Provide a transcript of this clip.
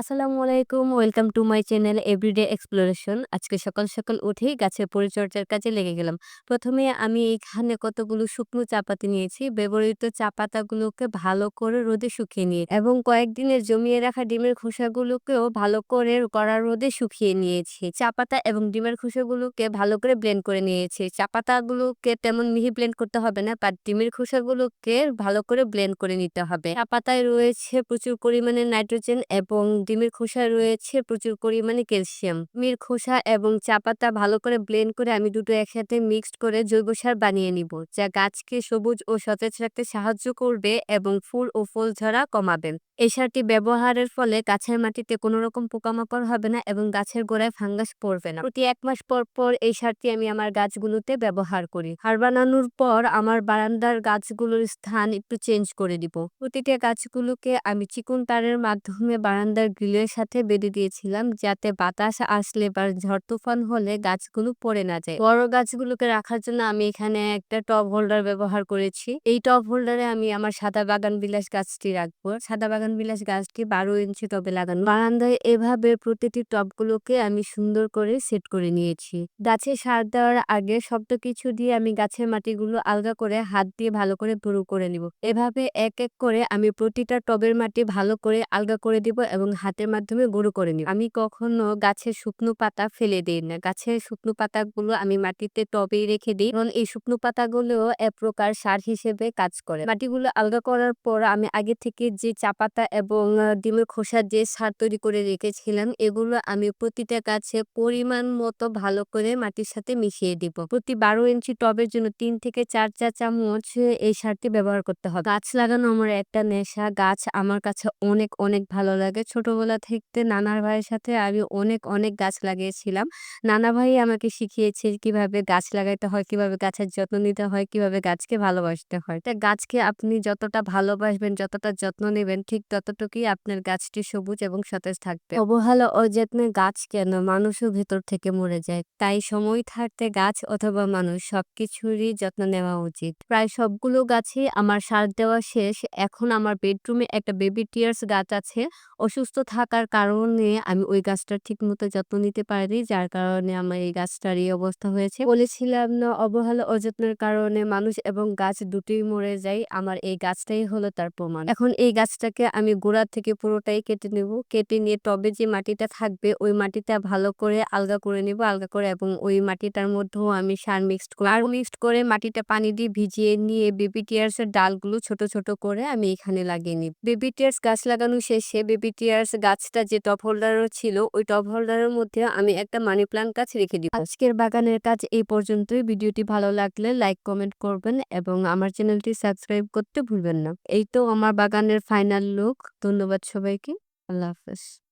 আসসালামু আলাইকুম। Welcome to my channel everyday exploration. আজকে সকাল, সকাল উঠেই গাছের পরিচর্যার কাজে লেগে গেলাম। প্রথমে আমি এখানে কতগুলো শুকনো চা পাতা নিয়েছি। ব্যবহৃত চা পাতাগুলোকে ভালো করে রোদে শুকিয়ে নিয়ে এবং কয়েকদিনের জমিয়ে রাখা ডিমের খোসাগুলোকেও ভালো করে কড়া রোদে শুকিয়ে নিয়েছি। চা পাতা এবং ডিমের খোসাগুলোকে ভালো করে ব্লেন্ড করে নিয়েছি। চা পাতাগুলোকে তেমন মিহি ব্লেন্ড করতে হবে না, বাট ডিমের খোসাগুলোকে ভালো করে ব্লেন্ড করে নিতে হবে। চা পাতায় রয়েছে প্রচুর পরিমাণে নাইট্রোজেন এবং ডিমের খোসায় রয়েছে প্রচুর পরিমাণে ক্যালসিয়াম। ডিমের খোসা এবং চা পাতা ভালো করে ব্লেন্ড করে আমি দুটো একসাথে মিক্সড করে জৈব সার বানিয়ে নিব, যা গাছকে সবুজ ও সতেজ রাখতে সাহায্য করবে এবং ফুল ও ফল ঝরা কমাবে। এই সারটি ব্যবহারের ফলে গাছের মাটিতে কোনো রকম পোকামাকড় হবে না এবং গাছের গোড়ায় ফাঙ্গাস পড়বে না। প্রতি এক মাস পর পর এই সারটি আমি আমার গাছগুলোতে ব্যবহার করি। সার বানানোর পর আমার বারান্দার গাছগুলোর স্থান একটু চেঞ্জ করে দিব। প্রতিটা গাছগুলোকে আমি চিকন তারের মাধ্যমে বারান্দার গ্রিলের সাথে বেঁধে দিয়েছিলাম যাতে বাতাস আসলে বা ঝড় তুফান হলে গাছগুলো পড়ে না যায়। বড় গাছগুলোকে রাখার জন্য আমি এখানে একটা টব হোল্ডার ব্যবহার করেছি। এই টব হোল্ডারে আমি আমার সাদা বাগান বিলাস গাছটি রাখব। সাদা বাগান বিলাস গাছটি বারো ইঞ্চি টবে লাগানো। বারান্দায় এভাবে প্রতিটি টবগুলোকে আমি সুন্দর করে সেট করে নিয়েছি। গাছে সার দেওয়ার আগে শব্দ কিছু দিয়ে আমি গাছের মাটিগুলো আলগা করে হাত দিয়ে ভালো করে ভুরু করে নিব। এভাবে এক এক করে আমি প্রতিটা টবের মাটি ভালো করে আলগা করে দিব এবং হাতের মাধ্যমে গুঁড়ো করে নিই আমি কখনো গাছের শুকনো পাতা ফেলে দিই না। গাছের শুকনো পাতাগুলো আমি মাটিতে টবেই রেখে দিই কারণ এই শুকনো পাতাগুলো এক প্রকার সার হিসেবে কাজ করে। মাটিগুলো আলগা করার পর আমি আগে থেকে যে চা পাতা এবং ডিমের খোসার যে সার তৈরি করে রেখেছিলাম, এগুলো আমি প্রতিটা গাছে পরিমাণ মতো ভালো করে মাটির সাথে মিশিয়ে দিব। প্রতি বারো ইঞ্চি টবের জন্য তিন থেকে চার চা চামচ এই সারটি ব্যবহার করতে হবে। গাছ লাগানো আমার একটা নেশা। গাছ আমার কাছে অনেক অনেক ভালো লাগে। ছোটবেলা থেকে নানার ভাইয়ের সাথে আমি অনেক অনেক গাছ লাগিয়েছিলাম। নানা ভাই আমাকে শিখিয়েছে কীভাবে গাছ লাগাইতে হয়, কীভাবে গাছের যত্ন নিতে হয়, কীভাবে গাছকে ভালোবাসতে হয়। তা গাছকে আপনি যতটা ভালোবাসবেন, যতটা যত্ন নেবেন ঠিক ততটুকুই আপনার গাছটি সবুজ এবং সতেজ থাকবে। অবহেলা অযত্নে গাছ কেন মানুষও ভেতর থেকে মরে যায়। তাই সময় থাকতে গাছ অথবা মানুষ সবকিছুরই যত্ন নেওয়া উচিত। প্রায় সবগুলো গাছই আমার সার দেওয়া শেষ। এখন আমার বেডরুমে একটা বেবি টিয়ার্স গাছ আছে। অসুস্থ থাকার কারণে আমি ওই গাছটার ঠিকমতো যত্ন নিতে পারিনি। যার কারণে আমার এই গাছটার এই অবস্থা হয়েছে। বলেছিলাম না, অবহেলা, অযত্নের কারণে মানুষ এবং গাছ দুটোই মরে যায়। আমার এই গাছটাই হলো তার প্রমাণ। এখন এই গাছটাকে আমি গোড়া থেকে পুরোটাই কেটে নেব। কেটে নিয়ে টবে যে মাটিটা থাকবে, ওই মাটিটা ভালো করে আলগা করে নেব। আলগা করে এবং ওই মাটিটার মধ্যেও আমি সার মিক্সড করব। আর মিক্সড করে মাটিটা পানি দিয়ে ভিজিয়ে নিয়ে বেবি টিয়ার্স এর ডালগুলো ছোট ছোট করে আমি এখানে লাগিয়ে নিব। বেবি টিয়ার্স গাছ লাগানো শেষে বেবি টিয়ার্স গাছটা যে টপ হোল্ডার ছিল, ওই টপ হোল্ডারের মধ্যে আমি একটা মানি প্লান্ট গাছ রেখে দিব। আজকের বাগানের কাজ এই পর্যন্তই। ভিডিওটি ভালো লাগলে লাইক, কমেন্ট করবেন এবং আমার চ্যানেলটি সাবস্ক্রাইব করতে ভুলবেন না। এই তো আমার বাগানের ফাইনাল লুক। ধন্যবাদ সবাইকে। আল্লাহ হাফেজ।